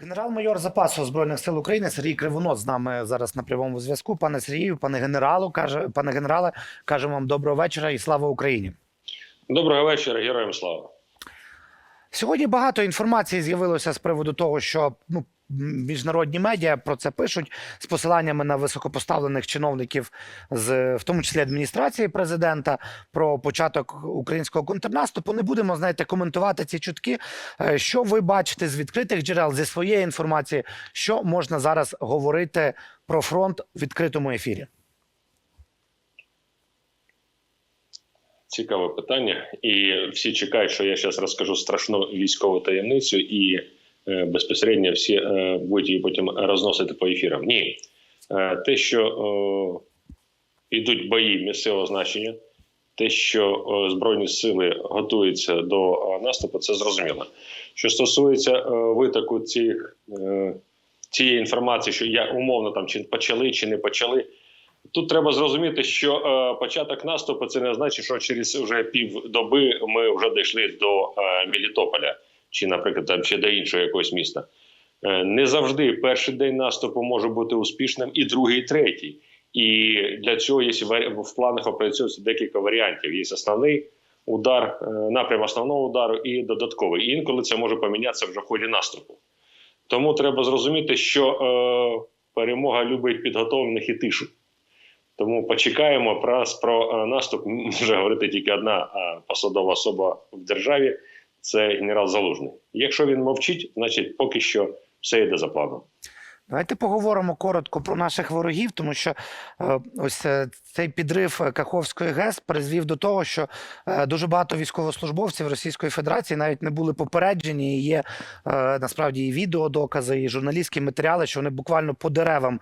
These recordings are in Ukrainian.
Генерал-майор запасу збройних сил України Сергій Кривонос з нами зараз на прямому зв'язку. Пане Сергію, пане генералу, каже пане генерале, кажемо вам доброго вечора і слава Україні. Доброго вечора, героям слава. Сьогодні багато інформації з'явилося з приводу того, що ну. Міжнародні медіа про це пишуть з посиланнями на високопоставлених чиновників, з в тому числі адміністрації президента, про початок українського контрнаступу. Не будемо знаєте коментувати ці чутки. Е, Що ви бачите з відкритих джерел зі своєї інформації, що можна зараз говорити про фронт в відкритому ефірі? Цікаве питання. І всі чекають, що я зараз розкажу страшну військову таємницю, і е, безпосередньо всі е, будуть її потім розносити по ефірам. Ні, Е, те, що е, йдуть бої місцевого значення, те, що е, збройні сили готуються до е, наступу, це зрозуміло. Що стосується е, витоку цих, е, цієї інформації, що я умовно там чи почали, чи не почали. Тут треба зрозуміти, що е, початок наступу це не значить, що через вже півдоби ми вже дійшли до е, Мелітополя, чи, наприклад, там ще до іншого якогось міста. Е, не завжди перший день наступу може бути успішним, і другий, і третій. І для цього є в планах опрацьовується декілька варіантів. Є основний удар, е, напрям основного удару і додатковий. І інколи це може помінятися вже в ході наступу. Тому треба зрозуміти, що е, перемога любить підготовлених і тишу. Тому почекаємо про, про е, наступ. Може говорити тільки одна е, посадова особа в державі це генерал Залужний. Якщо він мовчить, значить поки що все йде за планом. Давайте поговоримо коротко про наших ворогів, тому що е, ось е, цей підрив е, Каховської ГЕС призвів до того, що дуже багато військовослужбовців Російської Федерації навіть не були попереджені. І є насправді і відеодокази, і журналістські матеріали, що вони буквально по деревам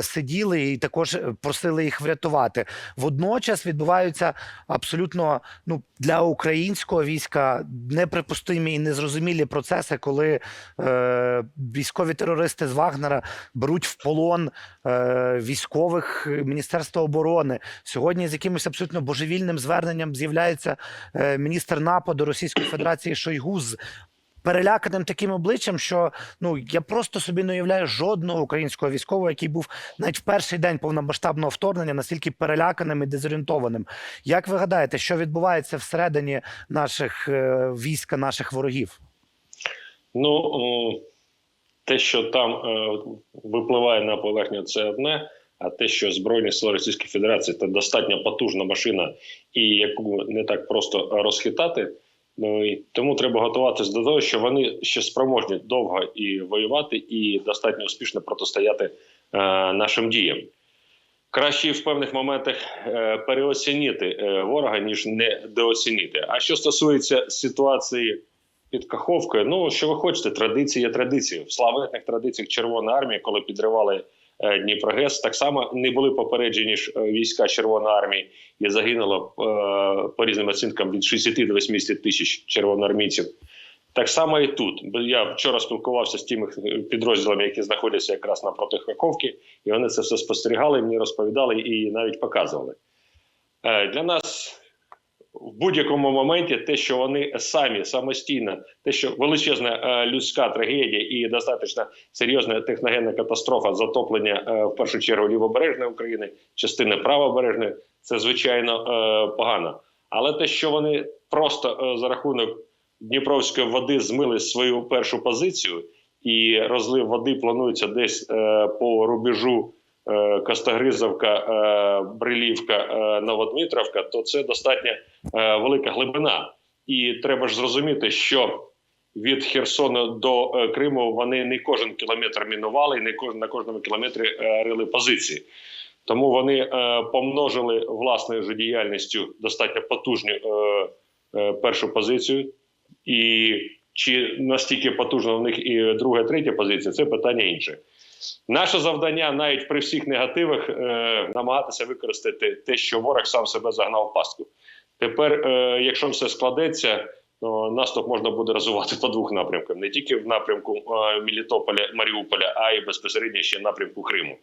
сиділи і також просили їх врятувати. Водночас відбуваються абсолютно ну для українського війська неприпустимі і незрозумілі процеси, коли військові терористи з Вагнера беруть в полон е, військових Міністерства оборони. Сьогодні з якимось абсолютно божевільним зверненням з'являється е, міністр нападу Російської Федерації Шойгу з переляканим таким обличчям, що ну я просто собі не уявляю жодного українського військового, який був навіть в перший день повномасштабного вторгнення настільки переляканим і дезорієнтованим. Як ви гадаєте, що відбувається всередині наших е, війська, наших ворогів? Ну те, що там е, випливає на поверхню, це одне. А те, що Збройні сили Російської Федерації це достатньо потужна машина, і яку не так просто розхитати. Ну і тому треба готуватися до того, що вони ще спроможні довго і воювати, і достатньо успішно протистояти е, нашим діям. Краще в певних моментах е, переоцінити е, ворога, ніж недооцінити. А що стосується ситуації під Каховкою, ну що ви хочете, традиції є традиції. В славетних традиціях Червоної армії, коли підривали е, Дніпрогес, так само не були попереджені ж е, війська Червоної армії і загинуло е, по різним оцінкам від 60 до 80 тисяч червоноармійців. Так само і тут. Я вчора спілкувався з тими підрозділами, які знаходяться якраз напроти Каховки, і вони це все спостерігали, мені розповідали і навіть показували. Для нас в будь-якому моменті те, що вони самі самостійно, те, що величезна е, людська трагедія і достатньо серйозна техногенна катастрофа, затоплення е, в першу чергу лівобережної України, частини правобережної, це звичайно е, погано. Але те, що вони просто за рахунок Дніпровської води змили свою першу позицію, і розлив води планується десь по рубежу Костогризовка, е, Брилівка, е, Новодмитровка, то це достатньо е, велика глибина. І треба ж зрозуміти, що від Херсону до е, Криму вони не кожен кілометр мінували, і не кожен на кожному кілометрі е, рили позиції. Тому вони е, помножили власною ж діяльністю достатньо потужну е, е, першу позицію. І чи настільки потужна в них і друга, третя позиція, це питання інше. Наше завдання навіть при всіх негативах е, намагатися використати те, що ворог сам себе загнав в пастку. Тепер, е, якщо все складеться, то наступ можна буде розвивати по двох напрямках: не тільки в напрямку е, Мелітополя, Маріуполя, а й безпосередньо ще в напрямку Криму.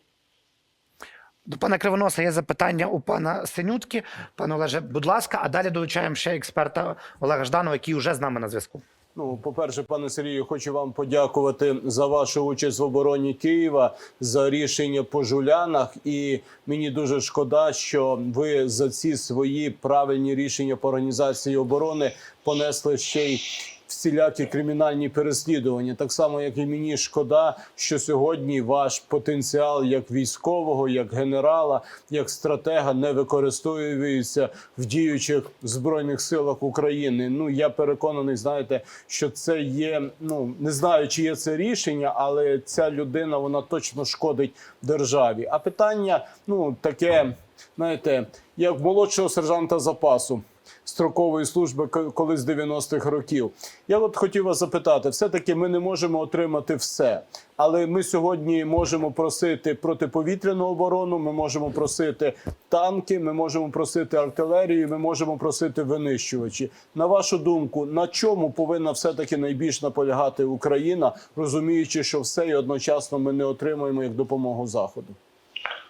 До пана Кривоноса є запитання у пана Синютки. Пане Олеже, будь ласка, а далі долучаємо ще експерта Олега Жданова, який вже з нами на зв'язку. Ну, по-перше, пане Сергію, хочу вам подякувати за вашу участь в обороні Києва, за рішення по жулянах. І мені дуже шкода, що ви за ці свої правильні рішення по організації оборони понесли ще й всілякі кримінальні переслідування. Так само, як і мені шкода, що сьогодні ваш потенціал як військового, як генерала, як стратега не використовується в діючих збройних силах України. Ну я переконаний, знаєте, що це є. Ну не знаю, чи є це рішення, але ця людина вона точно шкодить державі. А питання, ну таке, знаєте, як молодшого сержанта запасу строкової служби ко- коли з 90-х років. Я от хотів вас запитати: все-таки ми не можемо отримати все, але ми сьогодні можемо просити протиповітряну оборону, ми можемо просити танки, ми можемо просити артилерію, ми можемо просити винищувачі. На вашу думку, на чому повинна все-таки найбільш наполягати Україна, розуміючи, що все і одночасно ми не отримуємо як допомогу Заходу?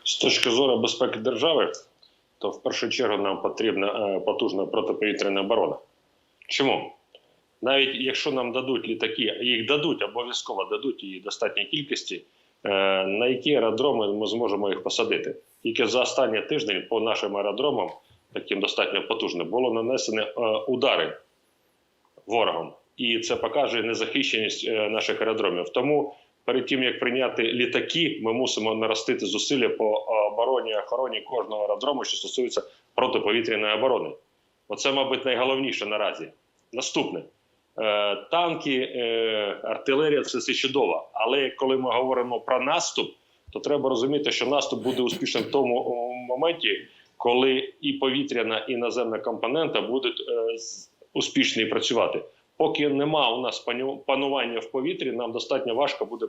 З точки зору безпеки держави, то в першу чергу нам потрібна е, потужна протиповітряна оборона. Чому? Навіть якщо нам дадуть літаки, їх дадуть, обов'язково дадуть її достатньій кількості, е, на які аеродроми ми зможемо їх посадити. Тільки за останній тиждень по нашим аеродромам, таким достатньо потужним, було нанесені е, удари ворогом. І це показує незахищеність наших аеродромів. Тому перед тим як прийняти літаки, ми мусимо наростити зусилля по обороні і охороні кожного аеродрому, що стосується протиповітряної оборони. Оце, мабуть, найголовніше наразі. Наступне Е, танки, е, артилерія це все чудово. Але коли ми говоримо про наступ, то треба розуміти, що наступ буде успішним в тому моменті, коли і повітряна, і наземна компонента будуть е, успішні працювати. Поки нема у нас панування в повітрі, нам достатньо важко буде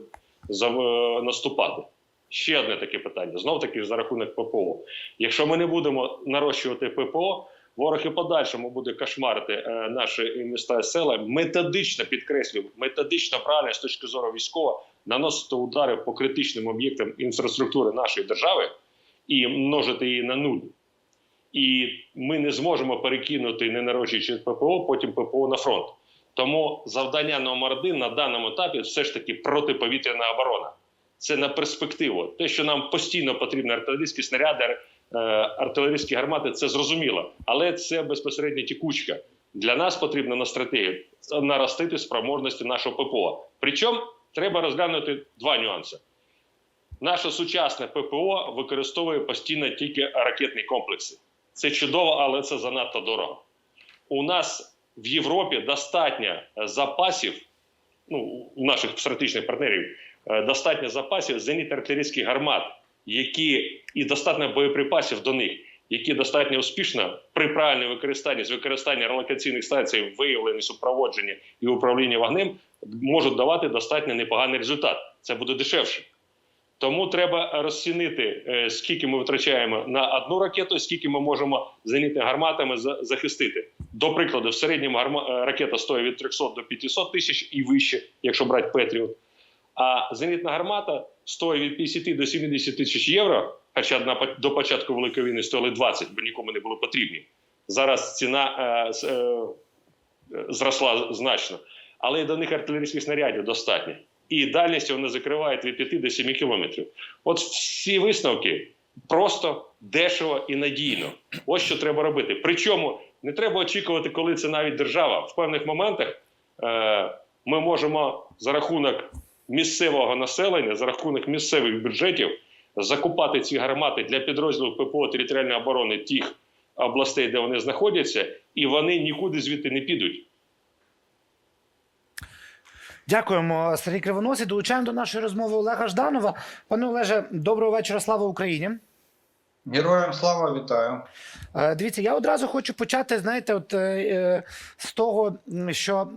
наступати. Ще одне таке питання: знов таки за рахунок ППО. Якщо ми не будемо нарощувати ППО, ворог і подальшому буде кошмарити е, наші міста і села. Методично підкреслюю, методично правильно з точки зору військова наносити удари по критичним об'єктам інфраструктури нашої держави і множити її на нуль. І ми не зможемо перекинути, не народжуючи ППО, потім ППО на фронт. Тому завдання номер один на даному етапі все ж таки протиповітряна оборона. Це на перспективу. Те, що нам постійно потрібні артилерійські снаряди, е, артилерійські гармати, це зрозуміло. Але це безпосередньо тікучка. Для нас потрібно на стратегію наростити спроможності нашого ППО. Причому треба розглянути два нюанси. Наше сучасне ППО використовує постійно тільки ракетні комплекси. Це чудово, але це занадто дорого. У нас в Європі достатньо е, запасів, ну, у наших стратегічних партнерів, е, достатньо запасів зенітно-артилерійських гармат, які і достатньо боєприпасів до них, які достатньо успішно при правильному використанні з використання релокаційних станцій, виявлення, супроводження і управління вогнем можуть давати достатньо непоганий результат. Це буде дешевше. Тому треба розцінити, е, скільки ми витрачаємо на одну ракету, скільки ми можемо зенітними гарматами за- захистити. До прикладу, в середньому е, ракета стоїть від 300 до 500 тисяч і вище, якщо брати Петріот. А зенітна гармата стоїть від 50 до 70 тисяч євро, хоча до початку Великої війни стоїли 20, бо нікому не були потрібні. Зараз ціна е, е, зросла значно, але і до них артилерійських снарядів достатньо. І дальність вони закривають від 5 до 7 кілометрів. От всі висновки просто дешево і надійно. Ось що треба робити. Причому не треба очікувати, коли це навіть держава. В певних моментах е, ми можемо за рахунок місцевого населення, за рахунок місцевих бюджетів закупати ці гармати для підрозділів ППО територіальної оборони тих областей, де вони знаходяться, і вони нікуди звідти не підуть. Дякуємо, Сергій Кривоносі. Долучаємо до нашої розмови Олега Жданова. Пане Олеже, доброго вечора. Слава Україні. Героям слава вітаю. Е, Дивіться, я одразу хочу почати, знаєте, от е, е, з того, що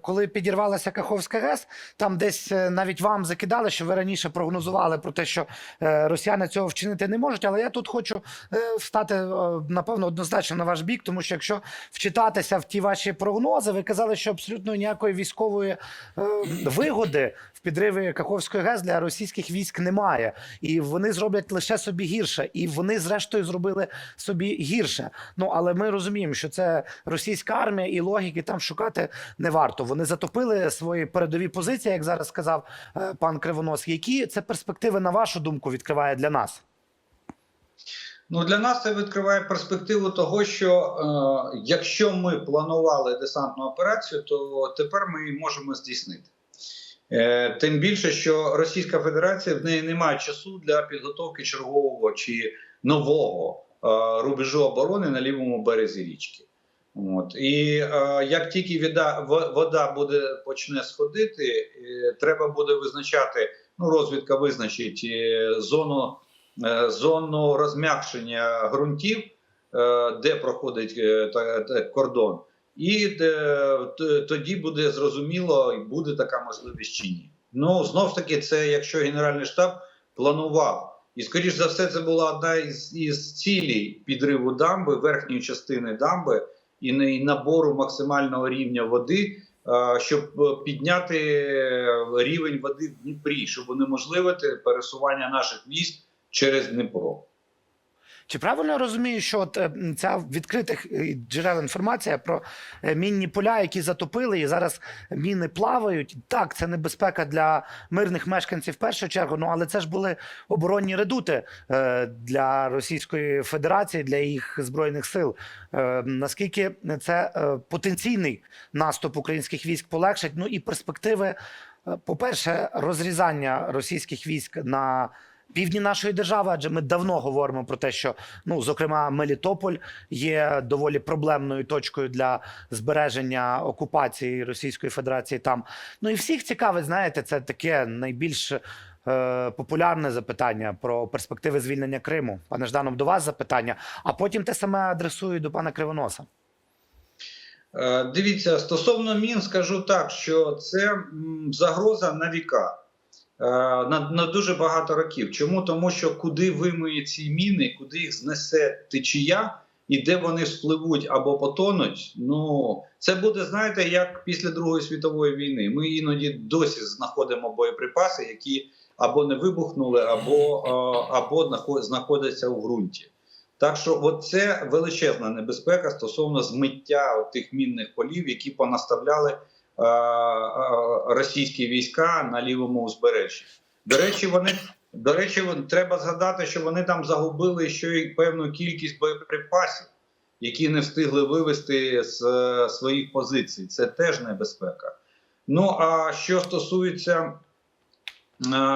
коли підірвалася Каховська ГЕС, там десь навіть вам закидали, що ви раніше прогнозували про те, що росіяни цього вчинити не можуть. Але я тут хочу е, встати, напевно, однозначно на ваш бік, тому що якщо вчитатися в ті ваші прогнози, ви казали, що абсолютно ніякої військової вигоди в підриві Каховської ГЕС для російських військ немає, і вони зроблять лише собі гірше, і вони зрештою зробили собі гірше. Ну але ми розуміємо, що це російська армія, і логіки там шукати не варто. Вони затопили свої передові позиції, як зараз сказав е, пан Кривонос. Які це перспективи, на вашу думку, відкриває для нас? Ну для нас це відкриває перспективу того, що е, якщо ми планували десантну операцію, то тепер ми її можемо здійснити. Е, тим більше, що Російська Федерація в неї немає часу для підготовки чергового чи нового е, рубежу оборони на лівому березі річки. От. І е, як тільки вода, вода буде почне сходити, треба буде визначати, ну розвідка визначить зону зону розм'якшення ґрунтів, де проходить та- кордон, і е, тоді буде зрозуміло, буде така можливість чи ні. Ну знов ж таки, це якщо Генеральний штаб планував. І, скоріш за все, це була одна із, із цілей підриву дамби, верхньої частини дамби і, і набору максимального рівня води, е, щоб е, підняти рівень води в Дніпрі, щоб унеможливити пересування наших військ через Дніпро. Чи правильно я розумію, що от, е, ця відкритих е, джерел інформація про е, мінні поля, які затопили, і зараз міни плавають. Так, це небезпека для мирних мешканців в першу чергу. Ну але це ж були оборонні редути для Російської Федерації, для їх збройних сил. Наскільки це потенційний наступ українських військ полегшить? Ну і перспективи, е, по-перше, розрізання російських військ на півдні нашої держави, адже ми давно говоримо про те, що ну зокрема Мелітополь є доволі проблемною точкою для збереження окупації Російської Федерації там. Ну і всіх цікавить, знаєте, це таке найбільш е, популярне запитання про перспективи звільнення Криму. Пане Жданов, до вас запитання, а потім те саме адресую до пана Кривоноса. Е, Дивіться, стосовно мін, скажу так, що це загроза на віка. Е, На, на дуже багато років. Чому? Тому що куди вимиє ці міни, куди їх знесе течія, і де вони спливуть або потонуть, ну це буде, знаєте, як після Другої світової війни. Ми іноді досі знаходимо боєприпаси, які або не вибухнули, або, е, або нахо- знаходяться у ґрунті. Так що, от це величезна небезпека стосовно змиття тих мінних полів, які понаставляли російські війська на лівому узбережжі. До речі, вони до речі, треба згадати, що вони там загубили ще й певну кількість боєприпасів, які не встигли вивести з е, своїх позицій. Це теж небезпека. Ну а що стосується, е,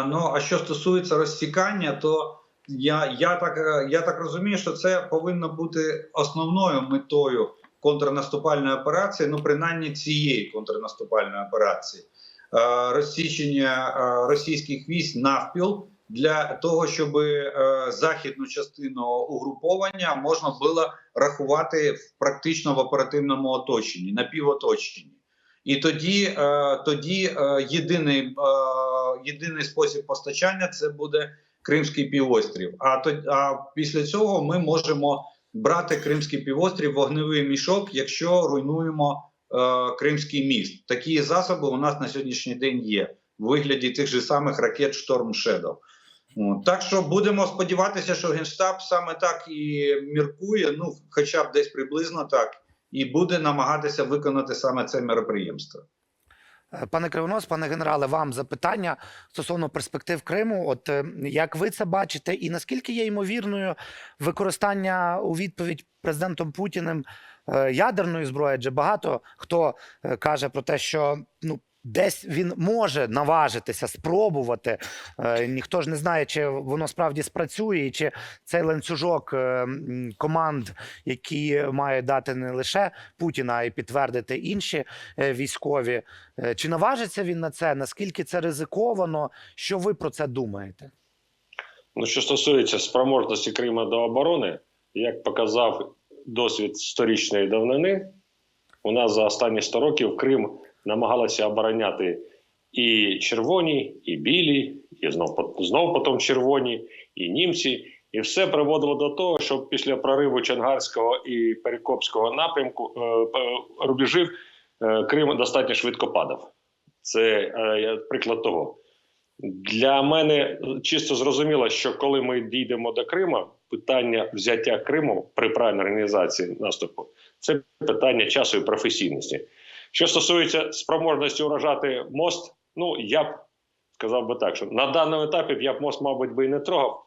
ну а що стосується розсікання, то я, я, так, е, я так розумію, що це повинно бути основною метою контрнаступальної операції, ну принаймні цієї контрнаступальної операції. Е, Розсічення е, російських військ навпіл для того, щоб е, західну частину угруповання можна було рахувати практично в оперативному оточенні, напівоточенні. І тоді, тоді єдиний, єдиний спосіб постачання це буде Кримський півострів. А то а після цього ми можемо брати Кримський півострів вогневий мішок, якщо руйнуємо е, Кримський міст. Такі засоби у нас на сьогоднішній день є в вигляді тих же самих ракет Шторм. От. Так що будемо сподіватися, що Генштаб саме так і міркує, ну хоча б десь приблизно так, і буде намагатися виконати саме це мероприємство. Е, Пане Кривонос, пане генерале, вам запитання стосовно перспектив Криму. От е, як ви це бачите, і наскільки є ймовірною використання у відповідь президентом Путіним е, ядерної зброї? Адже багато хто каже про те, що ну. Десь він може наважитися, спробувати. Е, ніхто ж не знає, чи воно справді спрацює, і чи цей ланцюжок е, команд, які має дати не лише Путіна, а й підтвердити інші е, військові. Чи наважиться він на це? Наскільки це ризиковано? Що ви про це думаєте? Ну, що стосується спроможності Криму до оборони, як показав досвід сторічної давнини, у нас за останні 100 років Крим намагалася обороняти і червоні, і білі, і знов, знов потім червоні, і німці. І все приводило до того, що після прориву Чангарського і Перекопського напрямку е, рубежів е, Крим достатньо швидко падав. Це е, приклад того. Для мене чисто зрозуміло, що коли ми дійдемо до Криму, питання взяття Криму при правильній організації наступу це питання часу і професійності. Що стосується спроможності уражати мост, ну я б сказав би так, що на даному етапі я б мост, мабуть, би і не трогав.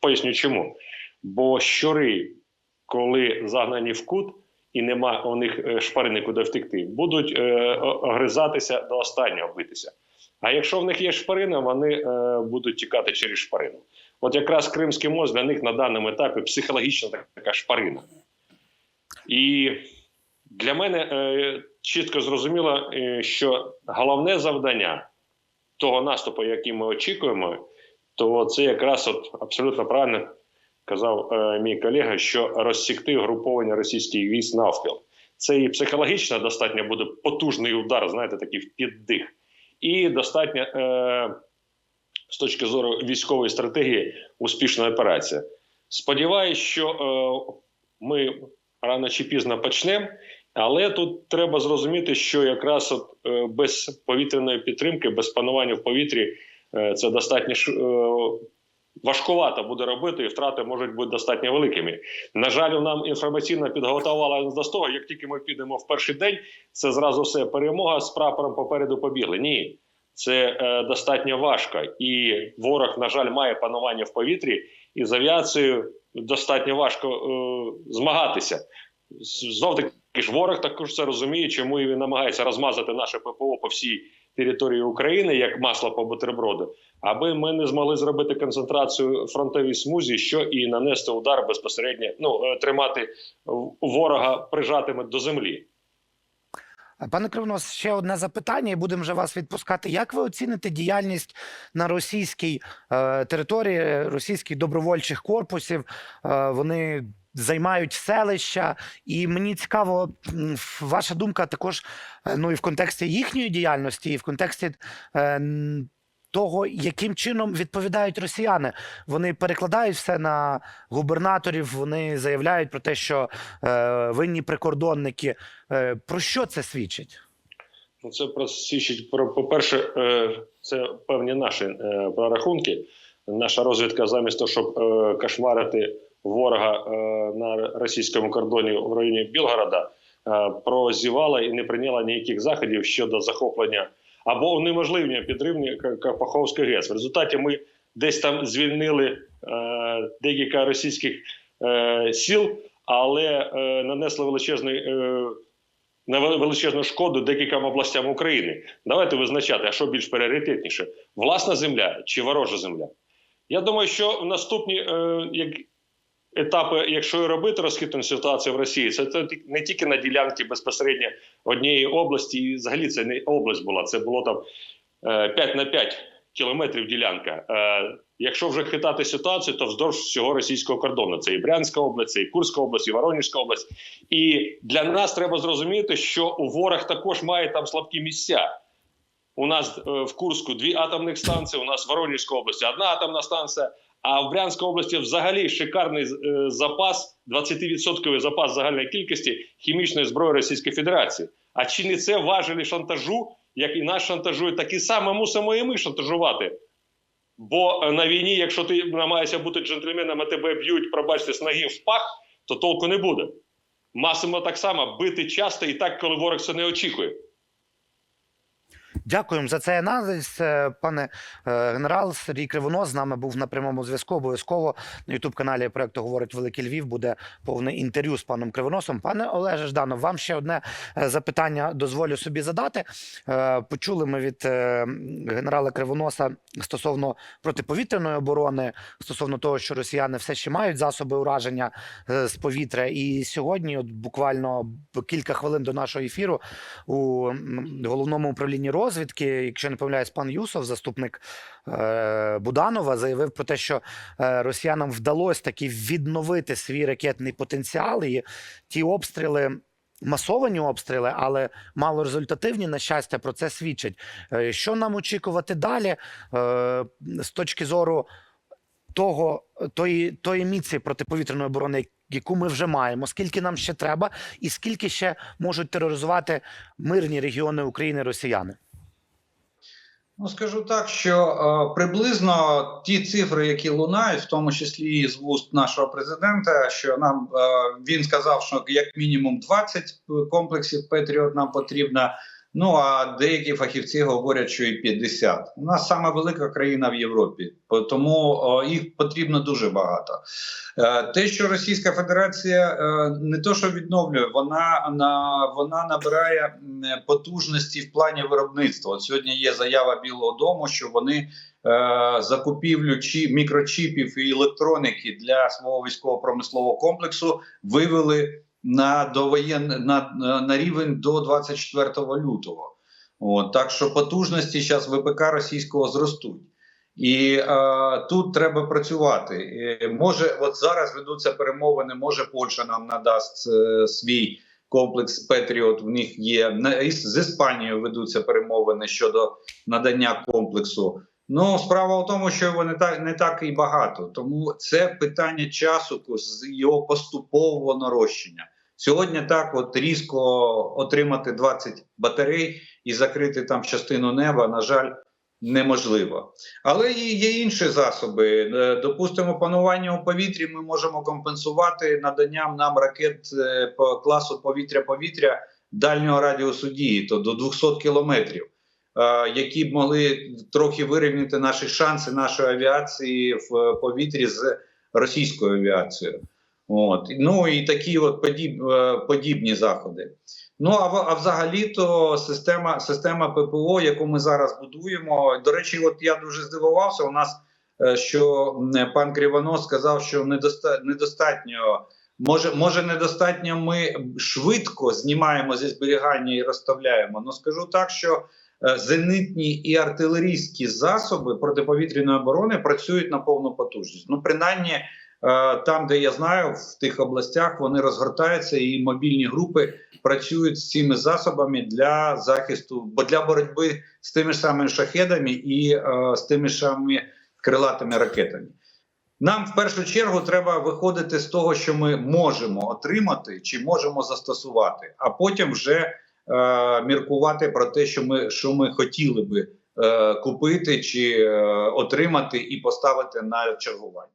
Поясню чому. Бо щури, коли загнані в кут і нема у них е, шпарини куди втекти, будуть е, огризатися до останнього битися. А якщо в них є шпарина, вони е, будуть тікати через шпарину. От якраз Кримський мост для них на даному етапі психологічно така шпарина. І для мене е, чітко зрозуміло, е, що головне завдання того наступу, який ми очікуємо, то це якраз от абсолютно правильно казав е, мій колега, що розсікти груповання російських військ навпіл. Це і психологічно достатньо буде потужний удар, знаєте, такий в піддих, і достатньо е, з точки зору військової стратегії успішна операція. Сподіваюсь, що е, ми рано чи пізно почнемо. Але тут треба зрозуміти, що якраз от, е, без повітряної підтримки, без панування в повітрі, е, це достатньо е, важкувато буде робити, і втрати можуть бути достатньо великими. На жаль, нам інформаційно підготували нас до того, як тільки ми підемо в перший день, це зразу все перемога з прапором попереду побігли. Ні, це достатньо важко, і ворог, на жаль, має панування в повітрі, і з авіацією достатньо важко е, змагатися. Знов таки ж ворог також це розуміє, чому і він намагається розмазати наше ППО по всій території України як масло по бутерброду, аби ми не змогли зробити концентрацію фронтовій смузі, що і нанести удар безпосередньо, ну е, тримати ворога прижатими до землі. Пане Кривнос, ще одне запитання, і будемо вже вас відпускати. Як ви оціните діяльність на російській е, території російських добровольчих корпусів? Е, вони займають селища, і мені цікаво, ваша думка також е, ну і в контексті їхньої діяльності, і в контексті е, того, яким чином відповідають росіяни. Вони перекладають все на губернаторів. Вони заявляють про те, що е, винні прикордонники. Е, про що це свідчить? Ну, це про свідчить про по-перше, е, це певні наші е, прорахунки. Наша розвідка, замість того, щоб е, кошмарити ворога е, на російському кордоні в районі Білгорода, е, прозівала і не прийняла ніяких заходів щодо захоплення або унеможливлення підривні К- Капаховської ГЕС. В результаті ми десь там звільнили е, декілька російських сіл, але нанесли величезний. На величезну шкоду декільком областям України. Давайте визначати, а що більш пріоритетніше: власна земля чи ворожа земля. Я думаю, що в наступні як, етапи, якщо і робити розхитану ситуацію в Росії, це, не тільки на ділянці безпосередньо однієї області, і взагалі це не область була, це було там е, 5 на 5 кілометрів ділянка. Е, якщо вже хитати ситуацію, то вздовж всього російського кордону. Це і Брянська область, це і Курська область, і Воронежська область. І для нас треба зрозуміти, що у ворог також має там слабкі місця. У нас е, в Курську дві атомних станції, у нас в Воронежській області одна атомна станція. А в Брянській області взагалі шикарний е, запас, 20% запас загальної кількості хімічної зброї Російської Федерації. А чи не це важелі шантажу, як і нас шантажують, так і саме мусимо і ми шантажувати. Бо е, на війні, якщо ти намагаєшся бути джентльменом, а тебе б'ють, пробачте, з ноги в пах, то толку не буде. Масимо так само бити часто і так, коли ворог це не очікує. Дякуємо за цей аналіз, е, пане е, генерал. Сергій Кривонос з нами був на прямому зв'язку. Обов'язково на ютуб каналі проекту говорить Великий Львів. Буде повне інтерв'ю з паном Кривоносом. Пане Олеже Жданов, вам ще одне е, запитання дозволю собі задати. Почули ми від генерала Кривоноса стосовно протиповітряної оборони, стосовно того, що росіяни все ще мають засоби ураження з повітря. І сьогодні, от буквально кілька хвилин до нашого ефіру, у головному управлінні розвідки, якщо не помиляюсь, пан Юсов, заступник е, Буданова, заявив про те, що е, росіянам вдалося таки відновити свій ракетний потенціал, і ті обстріли. Масовані обстріли, але малорезультативні, на щастя, про це свідчать. Е, Що нам очікувати далі з точки зору того, тої, тої міці протиповітряної оборони, яку ми вже маємо, скільки нам ще треба, і скільки ще можуть тероризувати мирні регіони України росіяни? Ну, скажу так, що е, приблизно ті цифри, які лунають, в тому числі і з вуст нашого президента, що нам е, він сказав, що як мінімум 20 комплексів Петріот нам потрібно. Ну а деякі фахівці говорять, що і 50. У нас саме велика країна в Європі, тому їх потрібно дуже багато. Е, Те, що Російська Федерація е, не то, що відновлює, вона на вона набирає потужності в плані виробництва. От сьогодні є заява Білого Дому, що вони е, закупівлю чи мікрочіпів і електроніки для свого військово-промислового комплексу вивели на довоєн на, на, рівень до 24 лютого. От, так що потужності зараз ВПК російського зростуть. І е, тут треба працювати. Е, може, от зараз ведуться перемовини. Може, Польща нам надасть е, свій комплекс Петріот. В них є На- із- з Іспанією ведуться перемовини щодо надання комплексу. Ну, справа в тому, що його не так не так і багато. Тому це питання часу з його поступового нарощення. Сьогодні так, от різко отримати 20 батарей і закрити там частину неба, на жаль, неможливо. Але і є інші засоби. Е, Допустимо, панування у повітрі ми можемо компенсувати наданням нам ракет е, по класу повітря-повітря дальнього радіусу дії, то до 200 кілометрів, які б могли трохи вирівняти наші шанси нашої авіації в повітрі з російською авіацією. От. Ну і такі от подіб, е, подібні заходи. Ну а, а взагалі-то система, система ППО, яку ми зараз будуємо. До речі, от я дуже здивувався. У нас е, що пан Кривонос сказав, що недоста, недостатньо. Може, може, недостатньо ми швидко знімаємо зі зберігання і розставляємо. Ну скажу так, що е, зенитні і артилерійські засоби протиповітряної оборони працюють на повну потужність. Ну, принаймні, е, там, де я знаю, в тих областях вони розгортаються, і мобільні групи працюють з цими засобами для захисту, бо для боротьби з тими ж самими шахедами і е, з тими ж самими крилатими ракетами. Нам в першу чергу треба виходити з того, що ми можемо отримати чи можемо застосувати, а потім вже е, міркувати про те, що ми, що ми хотіли би е, купити чи е, отримати і поставити на чергування.